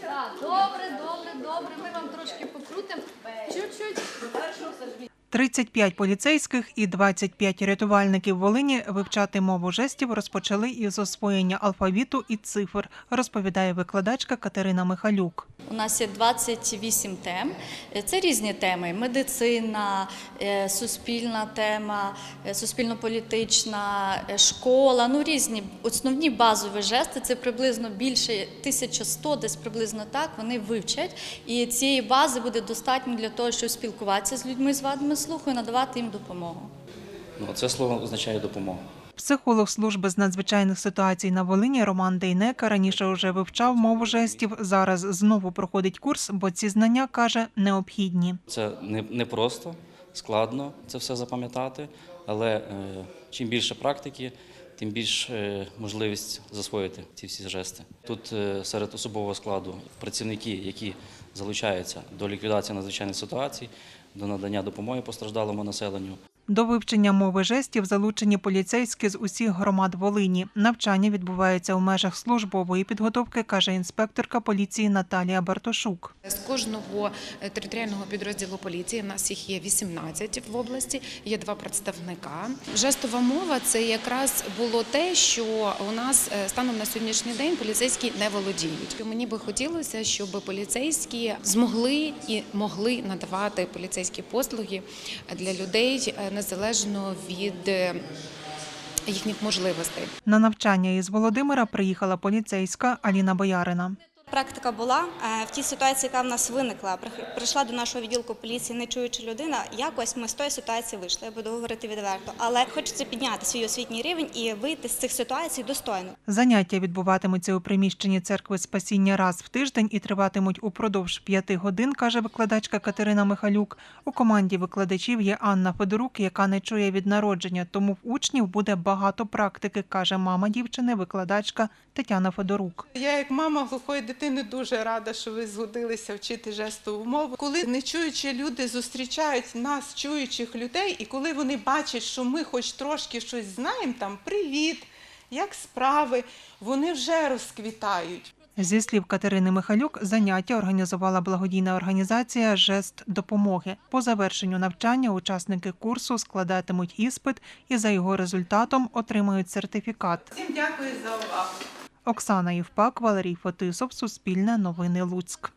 Так, добре, добре, добре. Ми вам трошки покрутимо. Чуть-чуть. 35 поліцейських і 25 рятувальників Волині вивчати мову жестів розпочали із освоєння алфавіту і цифр, розповідає викладачка Катерина Михалюк. У нас є 28 тем. Це різні теми: медицина, е, суспільна тема, е, суспільно-політична, е, школа. Ну різні основні базові жести. Це приблизно більше 1100, десь приблизно так. Вони вивчать. І цієї бази буде достатньо для того, щоб спілкуватися з людьми з вадами слуху і надавати їм допомогу. Ну, це слово означає допомогу. Психолог служби з надзвичайних ситуацій на Волині Роман Дейнека раніше вже вивчав мову жестів. Зараз знову проходить курс, бо ці знання каже необхідні. Це не, не просто, складно це все запам'ятати, але е, чим більше практики, тим більш е, можливість засвоїти ці всі жести. Тут е, серед особового складу працівники, які залучаються до ліквідації надзвичайних ситуацій, до надання допомоги постраждалому населенню. До вивчення мови жестів залучені поліцейські з усіх громад Волині. Навчання відбувається у межах службової підготовки, каже інспекторка поліції Наталія Бартошук. З кожного е, територіального підрозділу поліції в нас їх є 18 в області, є два представника. Жестова мова це якраз було те, що у нас е, станом на сьогоднішній день поліцейські не володіють. Мені би хотілося, щоб поліцейські змогли і могли надавати поліцейські послуги для людей е, незалежно від е, їхніх можливостей. На навчання із Володимира приїхала поліцейська Аліна Боярина. Практика була е, в тій ситуації, яка в нас виникла. Прих- Прийшла до нашого відділку поліції не чуюча людина. Якось ми з тої ситуації вийшли. Я буду говорити відверто, але хочеться підняти свій освітній рівень і вийти з цих ситуацій достойно. Заняття відбуватимуться у приміщенні церкви спасіння раз в тиждень і триватимуть упродовж п'яти годин, каже викладачка Катерина Михалюк. У команді викладачів є Анна Федорук, яка не чує від народження, тому в учнів буде багато практики, каже мама дівчини, викладачка Тетяна Федорук. Я, як мама глухої дитини, дуже рада, що ви згодилися вчити жестову мову. Коли нечуючі люди зустрічають нас, чуючих людей, і коли вони бачать, що ми хоч трошки щось знаємо, там привіт, як справи, вони вже розквітають. Зі слів Катерини Михалюк, заняття організувала благодійна організація Жест допомоги. По завершенню навчання учасники курсу складатимуть іспит і за його результатом отримають сертифікат. Всім дякую за увагу. Оксана Євпак, Валерій Фетисов, Суспільне новини Луцьк.